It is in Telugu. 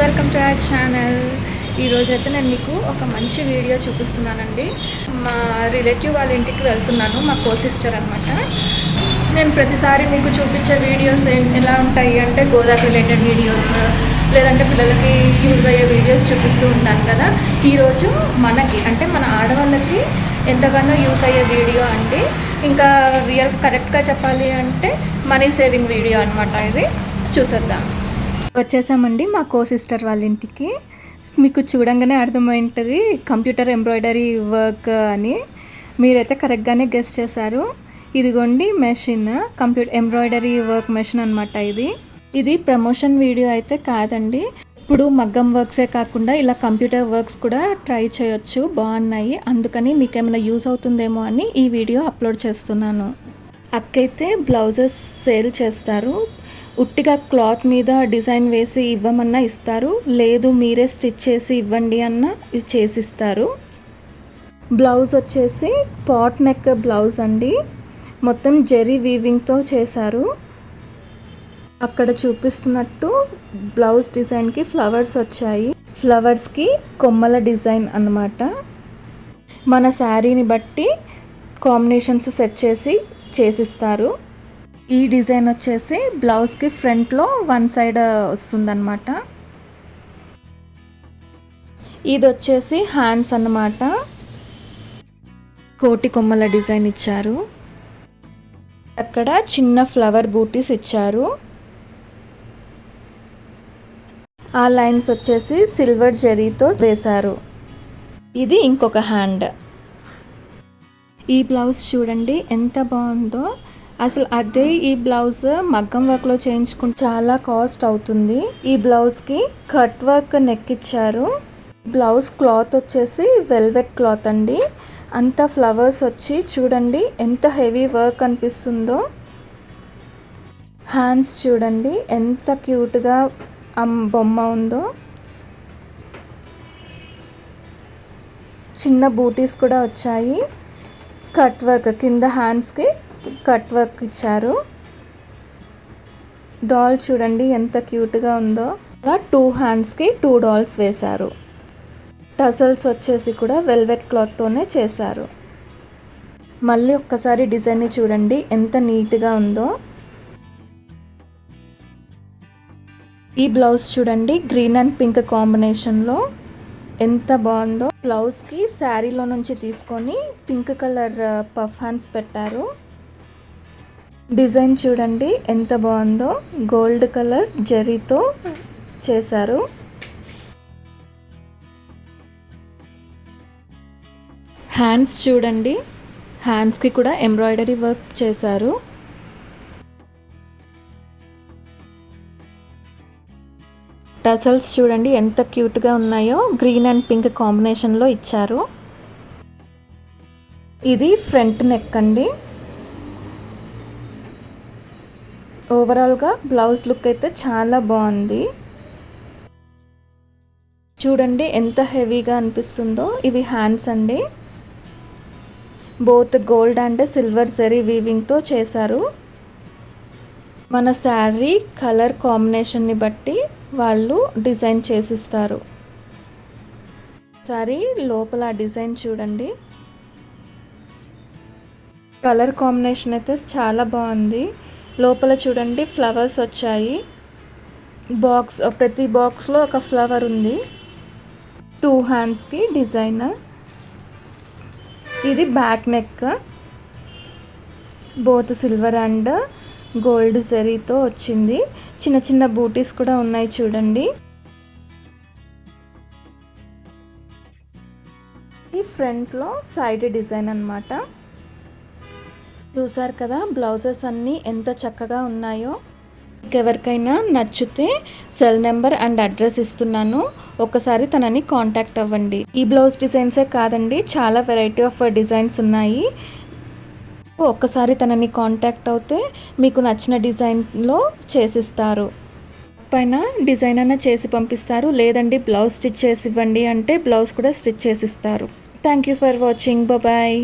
Welcome to our channel. ఈరోజు అయితే నేను మీకు ఒక మంచి వీడియో చూపిస్తున్నానండి. మా రిలేటివ్ వాళ్ళ ఇంటికి వెళ్తున్నాను మా కో సిస్టర్ అనమాట నేను ప్రతిసారి మీకు చూపించే వీడియోస్ ఎలా ఉంటాయి అంటే గోదావరి రిలేటెడ్ వీడియోస్ లేదంటే పిల్లలకి యూజ్ అయ్యే వీడియోస్ చూపిస్తూ ఉంటాను కదా. ఈరోజు మనకి అంటే మన ఆడవాళ్ళకి ఎంతగానో యూస్ అయ్యే వీడియో అండి. ఇంకా రియల్ కరెక్ట్గా చెప్పాలి అంటే మనీ సేవింగ్ వీడియో అనమాట ఇది. చూసేద్దాం. వచ్చేసామండి మా కో సిస్టర్ వాళ్ళ ఇంటికి మీకు చూడంగానే అర్థమైంటుంది కంప్యూటర్ ఎంబ్రాయిడరీ వర్క్ అని. మీరైతే కరెక్ట్గానే గెస్ట్ చేశారు. ఇదిగోండి machine computer embroidery work machine అనమాట ఇది. ఇది ప్రమోషన్ వీడియో అయితే కాదండి. ఇప్పుడు మగ్గం వర్క్సే కాకుండా ఇలా కంప్యూటర్ వర్క్స్ కూడా ట్రై చేయొచ్చు బాగున్నాయి. అందుకని మీకు ఏమైనా యూస్ అవుతుందేమో అని ఈ వీడియో అప్లోడ్ చేస్తున్నాను. అక్కైతే బ్లౌజెస్ సేల్ చేస్తారు. ఉట్టిగా క్లాత్ మీద డిజైన్ వేసి ఇవ్వమన్నా ఇస్తారు. లేదు మీరే స్టిచ్ చేసి ఇవ్వండి అన్న చేసిస్తారు. బ్లౌజ్ వచ్చేసి పాట్ నెక్ బ్లౌజ్ అండి. మొత్తం జెరీ వీవింగ్తో చేశారు. అక్కడ చూపిస్తున్నట్టు బ్లౌజ్ డిజైన్కి ఫ్లవర్స్ వచ్చాయి. ఫ్లవర్స్కి కొమ్మల డిజైన్ అన్నమాట. మన శారీని బట్టి కాంబినేషన్స్ సెట్ చేసి చేసిస్తారు. ఈ డిజైన్ వచ్చేసి బ్లౌజ్కి ఫ్రంట్లో వన్ సైడ్ వస్తుందన్నమాట. ఇది వచ్చేసి హ్యాండ్స్ అన్నమాట. కోటి కొమ్మల డిజైన్ ఇచ్చారు. అక్కడ చిన్న ఫ్లవర్ బూటీస్ ఇచ్చారు. ఆ లైన్స్ వచ్చేసి సిల్వర్ జరీతో వేశారు. ఇది ఇంకొక హ్యాండ్. ఈ బ్లౌజ్ చూడండి ఎంత బాగుందో. అసలు అదే ఈ బ్లౌజ్ మగ్గం వర్క్లో చేయించుకుంటే చాలా కాస్ట్ అవుతుంది. ఈ బ్లౌజ్కి కట్ వర్క్ నెక్ ఇచ్చారు. బ్లౌజ్ క్లాత్ వచ్చేసి వెల్వెట్ క్లాత్ అండి. అంత ఫ్లవర్స్ వచ్చి చూడండి ఎంత హెవీ వర్క్ అనిపిస్తుందో. హ్యాండ్స్ చూడండి ఎంత క్యూట్గా బొమ్మ ఉందో. చిన్న బూటీస్ కూడా వచ్చాయి. కట్ వర్క్ కింద హ్యాండ్స్కి కట్ వర్క్ ఇచ్చారు. డాల్ చూడండి ఎంత క్యూట్గా ఉందో. అలా టూ హ్యాండ్స్కి టూ డాల్స్ వేశారు. టసల్స్ వచ్చేసి కూడా వెల్వెట్ క్లాత్తోనే చేశారు. మళ్ళీ ఒక్కసారి డిజైన్ని చూడండి ఎంత నీట్గా ఉందో. ఈ బ్లౌజ్ చూడండి గ్రీన్ అండ్ పింక్ కాంబినేషన్లో ఎంత బాగుందో. బ్లౌజ్కి శారీలో నుంచి తీసుకొని పింక్ కలర్ పఫ్ హ్యాండ్స్ పెట్టారు. డిజైన్ చూడండి ఎంత బాగుందో. గోల్డ్ కలర్ జరీతో చేశారు. హ్యాండ్స్ చూడండి హ్యాండ్స్కి కూడా ఎంబ్రాయిడరీ వర్క్ చేశారు. టసల్స్ చూడండి ఎంత క్యూట్గా ఉన్నాయో. గ్రీన్ అండ్ పింక్ కాంబినేషన్లో ఇచ్చారు. ఇది ఫ్రంట్ నెక్ అండి. ఓవరాల్గా బ్లౌజ్ లుక్ అయితే చాలా బాగుంది. చూడండి ఎంత హెవీగా అనిపిస్తుందో. ఇవి హ్యాండ్స్ అండి. Both gold and silver zari వీవింగ్తో చేశారు. మన శారీ కలర్ కాంబినేషన్ని బట్టి వాళ్ళు డిజైన్ చేసిస్తారు. శారీ లోపల డిజైన్ చూడండి. కలర్ కాంబినేషన్ అయితే చాలా బాగుంది. లోపల చూడండి ఫ్లవర్స్ వచ్చాయి. బాక్స్ ప్రతి బాక్స్లో ఒక ఫ్లవర్ ఉంది. టూ హ్యాండ్స్కి డిజైన్ ఇది back neck. Both silver and gold జరీతో వచ్చింది. చిన్న చిన్న బూటీస్ కూడా ఉన్నాయి చూడండి. ఈ ఫ్రంట్లో సైడ్ డిజైన్ అన్నమాట. చూసారు కదా బ్లౌజెస్ అన్నీ ఎంత చక్కగా ఉన్నాయో. మీకు ఎవరికైనా నచ్చితే సెల్ నెంబర్ అండ్ అడ్రస్ ఇస్తున్నాను. ఒకసారి తనని కాంటాక్ట్ అవ్వండి. ఈ బ్లౌజ్ డిజైన్సే కాదండి చాలా వెరైటీ ఆఫ్ డిజైన్స్ ఉన్నాయి. ఒక్కసారి తనని కాంటాక్ట్ అవుతే మీకు నచ్చిన డిజైన్లో చేసిస్తారు. పైన డిజైన్ అన్న చేసి పంపిస్తారు లేదండి బ్లౌజ్ స్టిచ్ చేసి ఇవ్వండి అంటే బ్లౌజ్ కూడా స్టిచ్ చేసిస్తారు thank you for watching bye.